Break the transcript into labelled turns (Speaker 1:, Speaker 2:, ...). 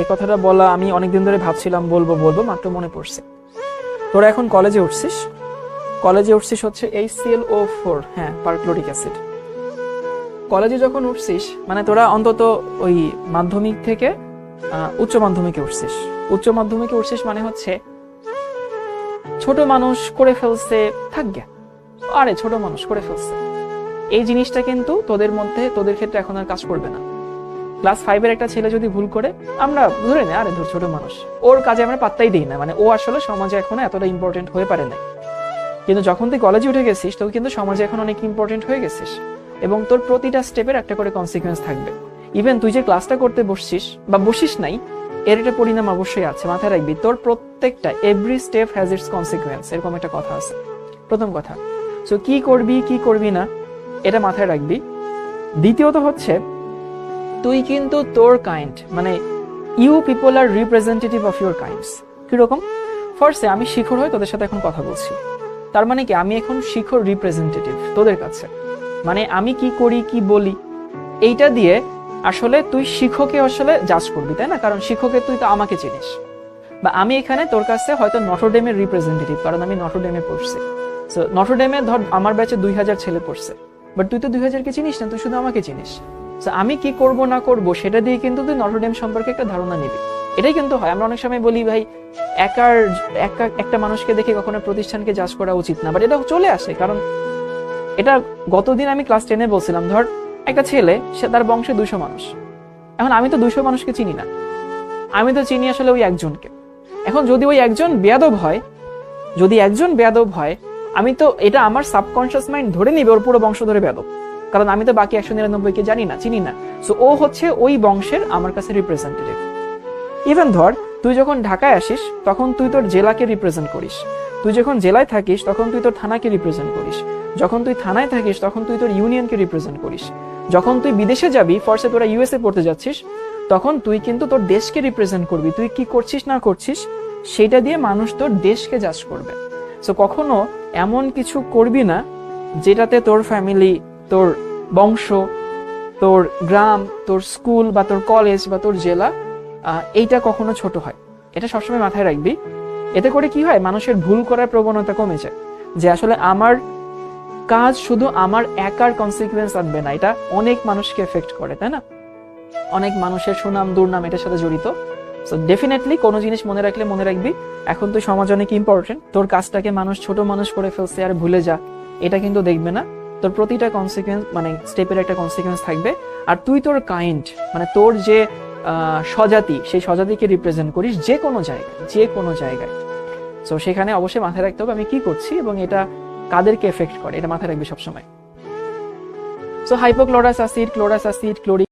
Speaker 1: এই কথাটা বলা আমি অনেকদিন ধরে ভাবছিলাম, বলব বলব, মাত্র মনে পড়ছে। তোরা এখন কলেজে উঠছিস? কলেজে উঠছিস হচ্ছে এই সিএল ও ফোর হ্যাঁ পারক্লোরিক অ্যাসিড। কলেজে যখন উঠছিস মানে তোরা অন্তত ওই মাধ্যমিক থেকে উচ্চ মাধ্যমিকে উঠছিস। উচ্চ মাধ্যমিকে উঠছিস মানে হচ্ছে ছোট মানুষ করে ফেলছে থাকবে আরে, ছোট মানুষ করে ফেলছে। এই জিনিসটা কিন্তু তোদের মধ্যে, তোদের ক্ষেত্রে এখন আর কাজ করবে না। ক্লাস ফাইভের একটা ছেলে যদি ভুল করে, আমরা ধরে নেই আরে ধর ছোট মানুষ। ওর কাজে আমরা পাত্তাই দিই না মানে ও আসলে সমাজে এখন এতটা ইম্পর্টেন্ট হয়ে পারে না কিন্তু যখন তুই কলেজে উঠে গেছিস তো কিন্তু সমাজে এখন অনেক ইম্পর্টেন্ট হয়ে গেছিস। এবং তোর প্রতিটা স্টেপের একটা করে কনসিকুয়েন্স থাকবে। ইভেন তুই যে ক্লাসটা করতে বসছিস, বা বসিস নাই, এর একটা পরিণাম অবশ্যই আছে, মাথায় রাখবি। তোর প্রত্যেকটা every step has its consequence এরকম একটা কথা আছে। প্রথম কথা। সো কি করবি কি করবি না, এটা মাথায় রাখবি। দ্বিতীয়ত হচ্ছে তুই কিন্তু তোর কাইন্ড মানে you people are representative of your kinds কীরকম? ফার্স্টে আমি শিখর হয়ে তোদের সাথে এখন কথা বলছি। তার মানে কি, আমি এখন শিখর রিপ্রেজেন্টেটিভ তোদের কাছে। মানে আমি কি করি, কি বলি, এইটা দিয়ে আসলে তুই শিক্ষকে আসলে জাজ করবি, তাই না? কারণ শিক্ষকের তুই তো আমাকে চিনিস। বা আমি এখানে তোর কাছে হয়তো নটরডেমের রিপ্রেজেন্টেটিভ কারণ আমি নটরডেমে পড়ছি। নটরডেমে ধর, আমার ব্যাচে দুই হাজার ছেলে পড়ছে। বাট তুই তো দুই হাজারকে চিনিস না, তুই শুধু আমাকে চিনিস। So, আমি কি করব না করব সেটা দিয়ে কিন্তু তুই নটরডেম সম্পর্কে একটা ধারণা নিবি। এটাই কিন্তু হয়। আমরা অনেক সময় বলি ভাই একার একা একটা মানুষকে দেখে কখনো প্রতিষ্ঠানকে জাজ করা উচিত না। বাট এটা চলে আসে কারণ এটা গতদিন আমি ক্লাস টেনে বলছিলাম ধর একটা ছেলে সে তার বংশে দুশো মানুষ। এখন আমি তো দুশো মানুষকে চিনি না। আমি তো চিনি আসলে ওই একজনকে। এখন যদি ওই একজন বেয়াদব হয় যদি একজন বেয়াদব হয় আমি তো এটা আমার সাবকনশিয়াস মাইন্ড ধরে নিবে ওর পুরো বংশ ধরে বেয়াদব। কারণ আমি তো বাকি একশো নিরানব্বইকে জানি না, চিনি না। সো ও হচ্ছে ওই বংশের আমার কাছে রিপ্রেজেন্টেটিভ ইভেন ধর, তুই যখন ঢাকায় আসিস, তখন তুই তোর জেলাকে রিপ্রেজেন্ট করিস। তুই যখন জেলায় থাকিস, তখন তুই তোর থানাকে রিপ্রেজেন্ট করিস। যখন তুই থানায় থাকিস, তখন তুই তোর ইউনিয়নকে রিপ্রেজেন্ট করিস। যখন তুই বিদেশে যাবি ফর্সে তোরা ইউএসএ পড়তে যাচ্ছিস, তখন তুই কিন্তু তোর দেশকে রিপ্রেজেন্ট করবি। তুই কি করছিস, না করছিস, সেটা দিয়ে মানুষ তোর দেশকে জাজ করবে। সো কখনো এমন কিছু করবি না, যেটাতে তোর ফ্যামিলি তোর বংশ, তোর গ্রাম, তোর স্কুল বা তোর কলেজ বা তোর জেলা এইটা কখনো ছোট হয়। এটা সবসময় মাথায় রাখবি। এতে করে কি হয়, মানুষের ভুল করার প্রবণতা কমে যায়। যে আসলে আমার কাজ শুধু আমার একার কনসিকুয়েন্স আনবে না, এটা অনেক মানুষকে এফেক্ট করে, তাই না? অনেক মানুষের সুনাম, দুর্নাম এটার সাথে জড়িত। সো ডেফিনেটলি কোনো জিনিস মনে রাখলে মনে রাখবি, এখন তুই সমাজ অনেক ইম্পর্টেন্ট তোর কাজটাকে মানুষ ছোট মানুষ করে ফেলছে আর ভুলে যা, এটা কিন্তু দেখবে না। তোর প্রতিটা কনসিকুয়েন্স মানে স্টেপের একটা কনসিকুয়েন্স থাকবে। আর তুই তোর কাইন্ড মানে তোর যে স্বজাতি, সেই স্বজাতিকে রিপ্রেজেন্ট করিস যে কোনো জায়গায়, যে কোনো জায়গায়। সো সেখানে অবশ্যই মাথায় রাখতে হবে আমি কি করছি এবং এটা কাদেরকে এফেক্ট করে, এটা মাথায় রাখবি সবসময়। So hypochlorous acid chlorous acid chloric